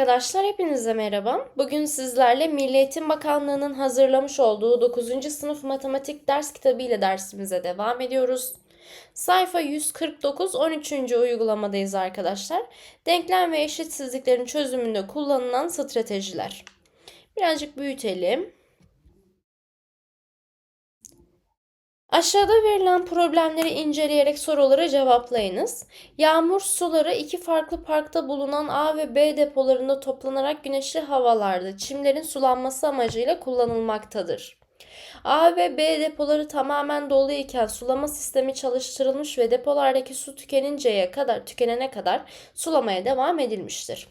arkadaşlar, hepinize merhaba. Bugün sizlerle Milli Eğitim Bakanlığı'nın hazırlamış olduğu 9. sınıf matematik ders kitabı ile dersimize devam ediyoruz. Sayfa 149 13. uygulamadayız arkadaşlar. Denklem ve eşitsizliklerin çözümünde kullanılan stratejiler. Birazcık büyütelim. Aşağıda verilen problemleri inceleyerek soruları cevaplayınız. Yağmur suları iki farklı parkta bulunan A ve B depolarında toplanarak güneşli havalarda çimlerin sulanması amacıyla kullanılmaktadır. A ve B depoları tamamen dolu iken sulama sistemi çalıştırılmış ve depolardaki su tükeninceye kadar tükenene kadar sulamaya devam edilmiştir.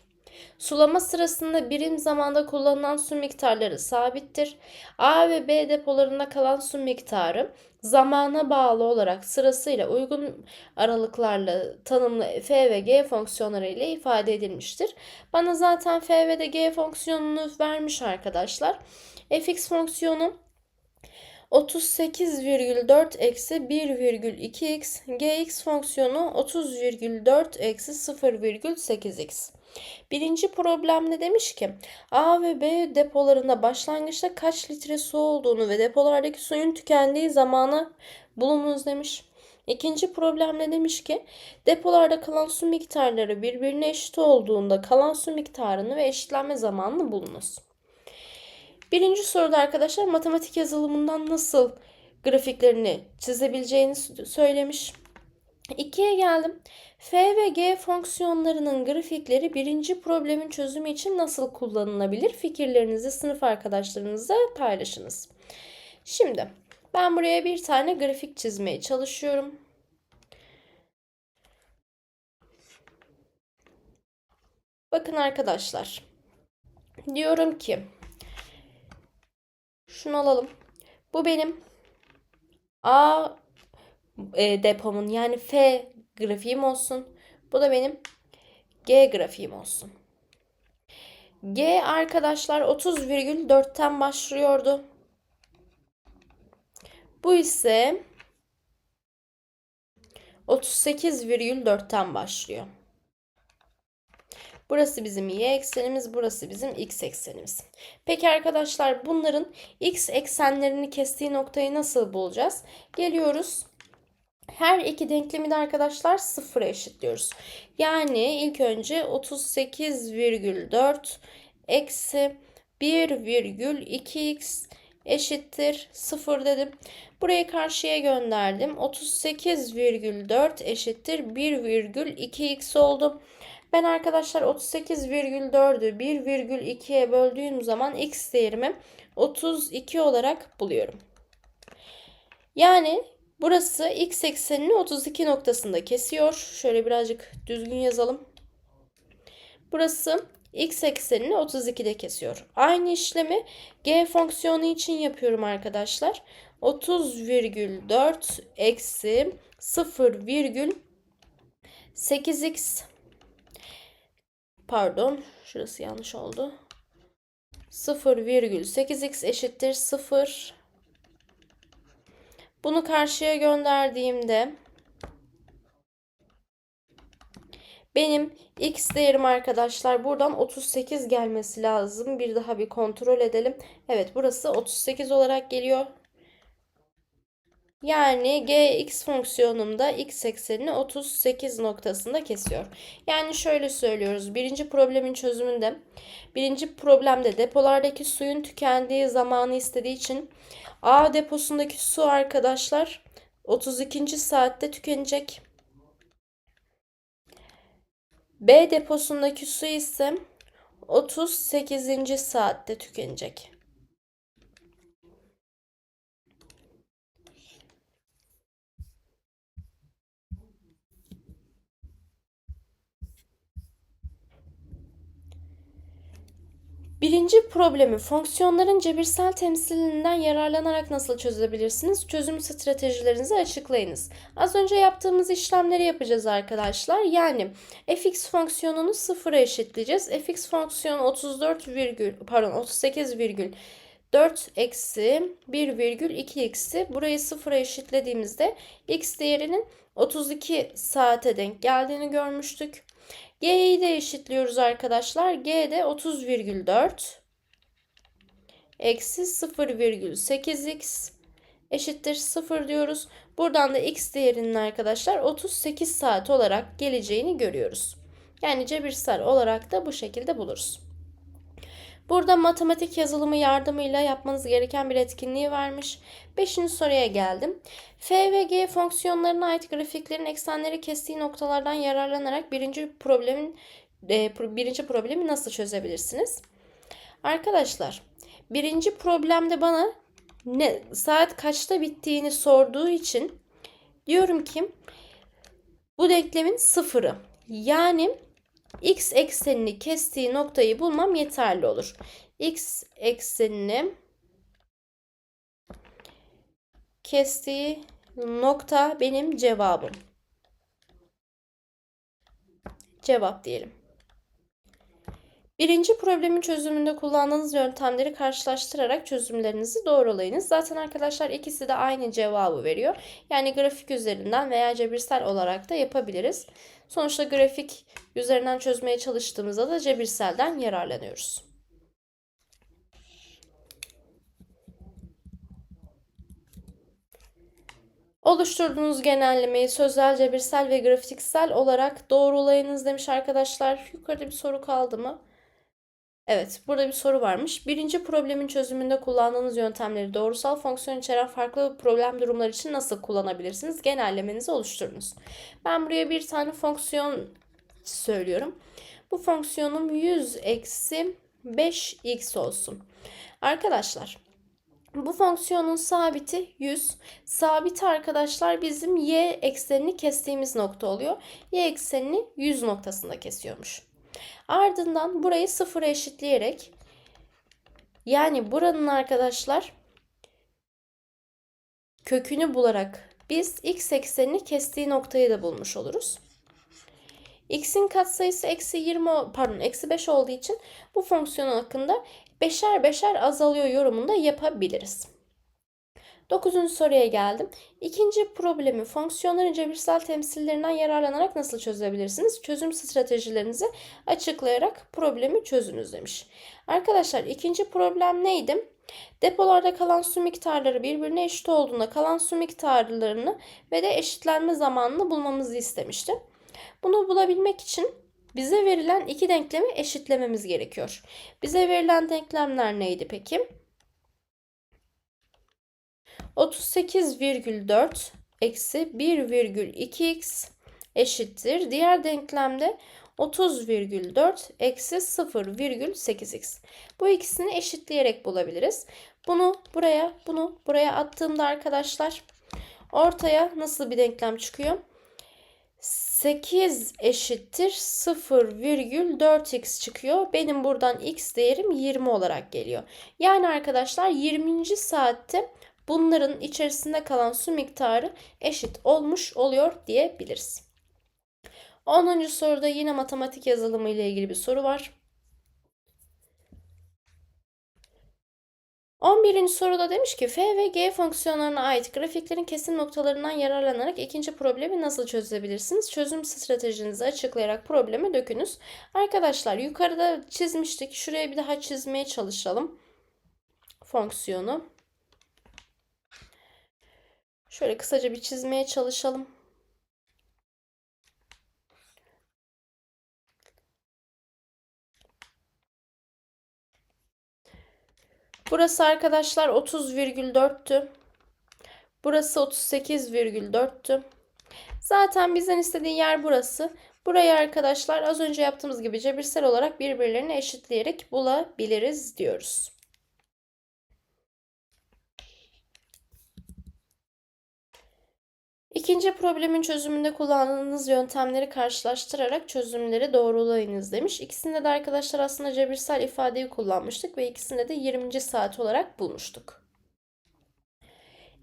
Sulama sırasında birim zamanda kullanılan su miktarları sabittir. A ve B depolarında kalan su miktarı zamana bağlı olarak sırasıyla uygun aralıklarla tanımlı f ve g fonksiyonları ile ifade edilmiştir. Bana zaten f ve de g fonksiyonunu vermiş arkadaşlar. fx fonksiyonu 38,4 eksi 1,2x gx fonksiyonu 30,4 eksi 0,8x. Birinci problemde demiş ki A ve B depolarında başlangıçta kaç litre su olduğunu ve depolardaki suyun tükendiği zamanı bulunuz demiş. İkinci problemde demiş ki depolarda kalan su miktarları birbirine eşit olduğunda kalan su miktarını ve eşitlenme zamanını bulunuz. Birinci soruda arkadaşlar matematik yazılımından nasıl grafiklerini çizebileceğini söylemiş. 2'ye geldim. F ve G fonksiyonlarının grafikleri birinci problemin çözümü için nasıl kullanılabilir? Fikirlerinizi sınıf arkadaşlarınızla paylaşınız. Şimdi ben buraya bir tane grafik çizmeye çalışıyorum. Bakın arkadaşlar. Diyorum ki şunu alalım. Bu benim A e, depomun yani F grafiğim olsun. Bu da benim G grafiğim olsun. G arkadaşlar 30,4'ten başlıyordu. Bu ise 38,4'ten başlıyor. Burası bizim y eksenimiz, burası bizim x eksenimiz. Peki arkadaşlar bunların x eksenlerini kestiği noktayı nasıl bulacağız? Geliyoruz. Her iki denklemi de arkadaşlar sıfıra eşitliyoruz. Yani ilk önce 38,4 eksi 1,2x eşittir 0 dedim. Burayı karşıya gönderdim. 38,4 eşittir 1,2x oldu. Ben arkadaşlar 38,4'ü 1,2'ye böldüğüm zaman x değerimi 32 olarak buluyorum. Yani burası x eksenini 32 noktasında kesiyor. Şöyle birazcık düzgün yazalım. Burası x eksenini 32'de kesiyor. Aynı işlemi g fonksiyonu için yapıyorum arkadaşlar. 30,4 eksi 0,8x pardon şurası yanlış oldu. 0,8x eşittir 0. Bunu karşıya gönderdiğimde benim x değerim arkadaşlar buradan 38 gelmesi lazım. Bir daha bir kontrol edelim. Evet burası 38 olarak geliyor. Yani gx fonksiyonumda x eksenini 38 noktasında kesiyor. Yani şöyle söylüyoruz. Birinci problemin çözümünde birinci problemde depolardaki suyun tükendiği zamanı istediği için A deposundaki su arkadaşlar 32. saatte tükenecek. B deposundaki su ise 38. saatte tükenecek. Birinci problemi fonksiyonların cebirsel temsilinden yararlanarak nasıl çözebilirsiniz? Çözüm stratejilerinizi açıklayınız. Az önce yaptığımız işlemleri yapacağız arkadaşlar. Yani fx fonksiyonunu sıfıra eşitleyeceğiz. fx fonksiyonu 34 virgül, pardon 38 virgül 4 eksi 1 virgül 2 x'i burayı sıfıra eşitlediğimizde x değerinin 32 saate denk geldiğini görmüştük. G'yi de eşitliyoruz arkadaşlar. G de 30,4 eksi 0,8x eşittir 0 diyoruz. Buradan da x değerinin arkadaşlar 38 saat olarak geleceğini görüyoruz. Yani cebirsel olarak da bu şekilde buluruz. Burada matematik yazılımı yardımıyla yapmanız gereken bir etkinliği vermiş. Beşinci soruya geldim. F ve G fonksiyonlarına ait grafiklerin eksenleri kestiği noktalardan yararlanarak birinci problemin e, birinci problemi nasıl çözebilirsiniz? Arkadaşlar, birinci problemde bana ne saat kaçta bittiğini sorduğu için diyorum ki bu denklemin sıfırı. Yani x eksenini kestiği noktayı bulmam yeterli olur. x eksenini kestiği nokta benim cevabım. Cevap diyelim. Birinci problemin çözümünde kullandığınız yöntemleri karşılaştırarak çözümlerinizi doğrulayınız. Zaten arkadaşlar ikisi de aynı cevabı veriyor. Yani grafik üzerinden veya cebirsel olarak da yapabiliriz. Sonuçta grafik üzerinden çözmeye çalıştığımızda da cebirselden yararlanıyoruz. Oluşturduğunuz genellemeyi sözel, cebirsel ve grafiksel olarak doğrulayınız demiş arkadaşlar. Yukarıda bir soru kaldı mı? Evet, burada bir soru varmış. Birinci problemin çözümünde kullandığınız yöntemleri doğrusal fonksiyon içeren farklı problem durumları için nasıl kullanabilirsiniz? Genellemenizi oluşturunuz. Ben buraya bir tane fonksiyon söylüyorum. Bu fonksiyonum 100 eksi 5x olsun. Arkadaşlar, bu fonksiyonun sabiti 100. Sabit arkadaşlar bizim y eksenini kestiğimiz nokta oluyor. Y eksenini 100 noktasında kesiyormuş. Ardından burayı sıfıra eşitleyerek yani buranın arkadaşlar kökünü bularak biz x eksenini kestiği noktayı da bulmuş oluruz. x'in katsayısı eksi 20 pardon eksi 5 olduğu için bu fonksiyon hakkında beşer beşer azalıyor yorumunda yapabiliriz. Dokuzuncu soruya geldim. İkinci problemi fonksiyonların cebirsel temsillerinden yararlanarak nasıl çözebilirsiniz? Çözüm stratejilerinizi açıklayarak problemi çözünüz demiş. Arkadaşlar ikinci problem neydi? Depolarda kalan su miktarları birbirine eşit olduğunda kalan su miktarlarını ve de eşitlenme zamanını bulmamızı istemişti. Bunu bulabilmek için bize verilen iki denklemi eşitlememiz gerekiyor. Bize verilen denklemler neydi peki? 38,4 eksi 1,2x eşittir. Diğer denklemde 30,4 eksi 0,8x. Bu ikisini eşitleyerek bulabiliriz. Bunu buraya, bunu buraya attığımda arkadaşlar ortaya nasıl bir denklem çıkıyor? 8 eşittir 0,4x çıkıyor. Benim buradan x değerim 20 olarak geliyor. Yani arkadaşlar 20. saatte bunların içerisinde kalan su miktarı eşit olmuş oluyor diyebiliriz. 10. soruda yine matematik yazılımı ile ilgili bir soru var. 11. soruda demiş ki f ve g fonksiyonlarına ait grafiklerin kesim noktalarından yararlanarak ikinci problemi nasıl çözebilirsiniz? Çözüm stratejinizi açıklayarak problemi dökünüz. Arkadaşlar yukarıda çizmiştik. Şuraya bir daha çizmeye çalışalım. Fonksiyonu. Şöyle kısaca bir çizmeye çalışalım. Burası arkadaşlar 30,4'tü. Burası 38,4'tü. Zaten bizden istediği yer burası. Burayı arkadaşlar az önce yaptığımız gibi cebirsel olarak birbirlerine eşitleyerek bulabiliriz diyoruz. İkinci problemin çözümünde kullandığınız yöntemleri karşılaştırarak çözümleri doğrulayınız demiş. İkisinde de arkadaşlar aslında cebirsel ifadeyi kullanmıştık ve ikisinde de 20. saat olarak bulmuştuk.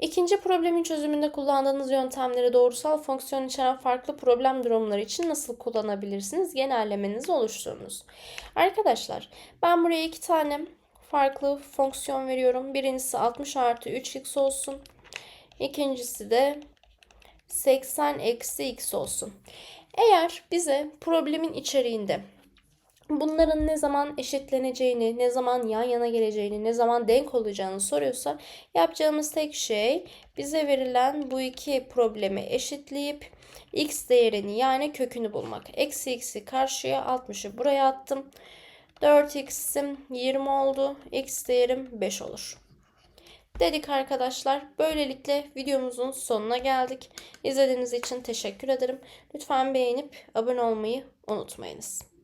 İkinci problemin çözümünde kullandığınız yöntemleri doğrusal fonksiyon içeren farklı problem durumları için nasıl kullanabilirsiniz? Genellemenizi oluşturunuz. Arkadaşlar ben buraya iki tane farklı fonksiyon veriyorum. Birincisi 60 artı 3x olsun. İkincisi de 80 eksi x olsun. Eğer bize problemin içeriğinde bunların ne zaman eşitleneceğini, ne zaman yan yana geleceğini, ne zaman denk olacağını soruyorsa yapacağımız tek şey bize verilen bu iki problemi eşitleyip x değerini yani kökünü bulmak. Eksi x'i karşıya 60'ı buraya attım. 4x'im 20 oldu. X değerim 5 olur. Dedik arkadaşlar. Böylelikle videomuzun sonuna geldik. İzlediğiniz için teşekkür ederim. Lütfen beğenip abone olmayı unutmayınız.